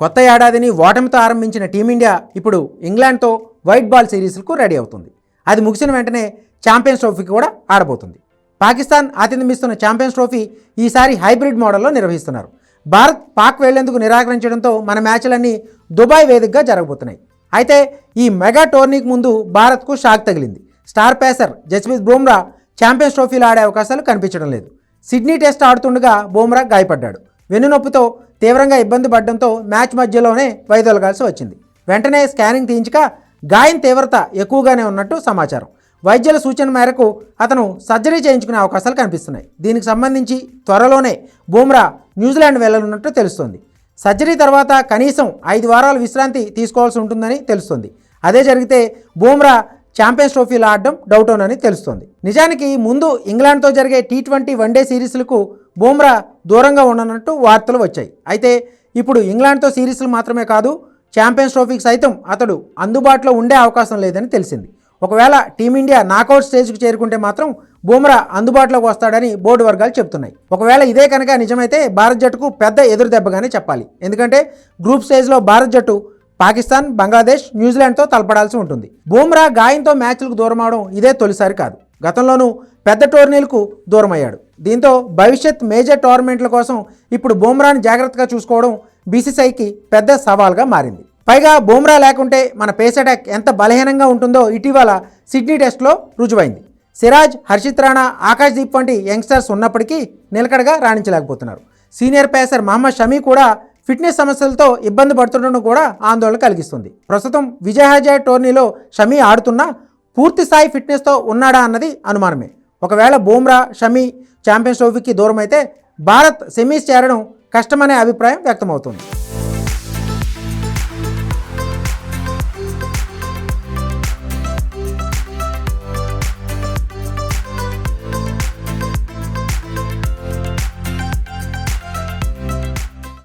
కొత్త ఏడాదిని ఓటమితో ఆరంభించిన టీమిండియా ఇప్పుడు ఇంగ్లాండ్తో వైట్ బాల్ సిరీస్లకు రెడీ అవుతుంది. అది ముగిసిన వెంటనే ఛాంపియన్స్ ట్రోఫీకి కూడా ఆడబోతుంది. పాకిస్తాన్ ఆతిథ్యమిస్తున్న ఛాంపియన్స్ ట్రోఫీ ఈసారి హైబ్రిడ్ మోడల్లో నిర్వహిస్తున్నారు. భారత్ పాక్ వెళ్ళేందుకు నిరాకరించడంతో మన మ్యాచ్లన్నీ దుబాయ్ వేదికగా జరగబోతున్నాయి. అయితే ఈ మెగా టోర్నీకి ముందు భారత్కు షాక్ తగిలింది. Star pacer Jasprit Bumrah champions ట్రోఫీలో ఆడే అవకాశాలు కనిపించడం లేదు. సిడ్నీ టెస్ట్ ఆడుతుండగా బుమ్రా గాయపడ్డాడు. వెన్నునొప్పితో తీవ్రంగా ఇబ్బంది పడడంతో మ్యాచ్ మధ్యలోనే వైదొలగాల్సి వచ్చింది. వెంటనే స్కానింగ్ తీయించక గాయం తీవ్రత ఎక్కువగానే ఉన్నట్టు సమాచారం. వైద్యుల సూచన మేరకు అతను సర్జరీ చేయించుకునే అవకాశాలు కనిపిస్తున్నాయి. దీనికి సంబంధించి త్వరలోనే బూమ్రా న్యూజిలాండ్ వెళ్ళనున్నట్టు తెలుస్తోంది. సర్జరీ తర్వాత కనీసం ఐదు వారాల విశ్రాంతి తీసుకోవాల్సి ఉంటుందని తెలుస్తుంది. అదే జరిగితే బూమ్రా ఛాంపియన్స్ ట్రోఫీలో ఆడడం డౌట్ అని తెలుస్తోంది. నిజానికి ముందు ఇంగ్లాండ్తో జరిగే టీ ట్వంటీ వన్డే సిరీస్లకు బూమ్రా దూరంగా ఉండనట్టు వార్తలు వచ్చాయి. అయితే ఇప్పుడు ఇంగ్లాండ్తో సిరీస్లు మాత్రమే కాదు ఛాంపియన్స్ ట్రోఫీకి సైతం అతడు అందుబాటులో ఉండే అవకాశం లేదని తెలిసింది. ఒకవేళ టీమిండియా నాకౌట్ స్టేజ్కి చేరుకుంటే మాత్రం బూమ్రా అందుబాటులోకి వస్తాడని బోర్డు వర్గాలు చెప్తున్నాయి ఒకవేళ ఇదే కనుక నిజమైతే భారత్ జట్టుకు పెద్ద ఎదురు దెబ్బగానే చెప్పాలి. ఎందుకంటే గ్రూప్ స్టేజ్లో భారత్ జట్టు పాకిస్తాన్ బంగ్లాదేశ్ న్యూజిలాండ్తో తలపడాల్సి ఉంటుంది. బూమ్రా గాయంతో మ్యాచ్లకు దూరం అవడం ఇదే తొలిసారి కాదు. గతంలోనూ పెద్ద టోర్నీలకు దూరమయ్యాడు. దీంతో భవిష్యత్ మేజర్ టోర్నమెంట్ల కోసం ఇప్పుడు బూమ్రాని జాగ్రత్తగా చూసుకోవడం బీసీసీఐకి పెద్ద సవాల్గా మారింది. పైగా బూమ్రా లేకుంటే మన పేస్ అటాక్ ఎంత బలహీనంగా ఉంటుందో ఇటీవల సిడ్నీ టెస్ట్లో రుజువైంది. సిరాజ్ హర్షిత్ రాణా ఆకాష్ దీప్ వంటి యంగ్స్టర్స్ ఉన్నప్పటికీ నిలకడగా రాణించలేకపోతున్నారు. సీనియర్ పేసర్ మహమ్మద్ షమీ కూడా ఫిట్నెస్ సమస్యలతో ఇబ్బంది పడుతుండడం కూడా ఆందోళన కలిగిస్తుంది. ప్రస్తుతం విజయ్ టోర్నీలో షమీ ఆడుతున్నా పూర్తి స్థాయి ఫిట్నెస్తో ఉన్నాడా అన్నది అనుమానమే. ఒకవేళ బూమ్రా షమీ ఛాంపియన్స్ ట్రోఫీకి దూరమైతే భారత్ సెమీస్ చేరడం కష్టమనే అభిప్రాయం వ్యక్తమవుతుంది.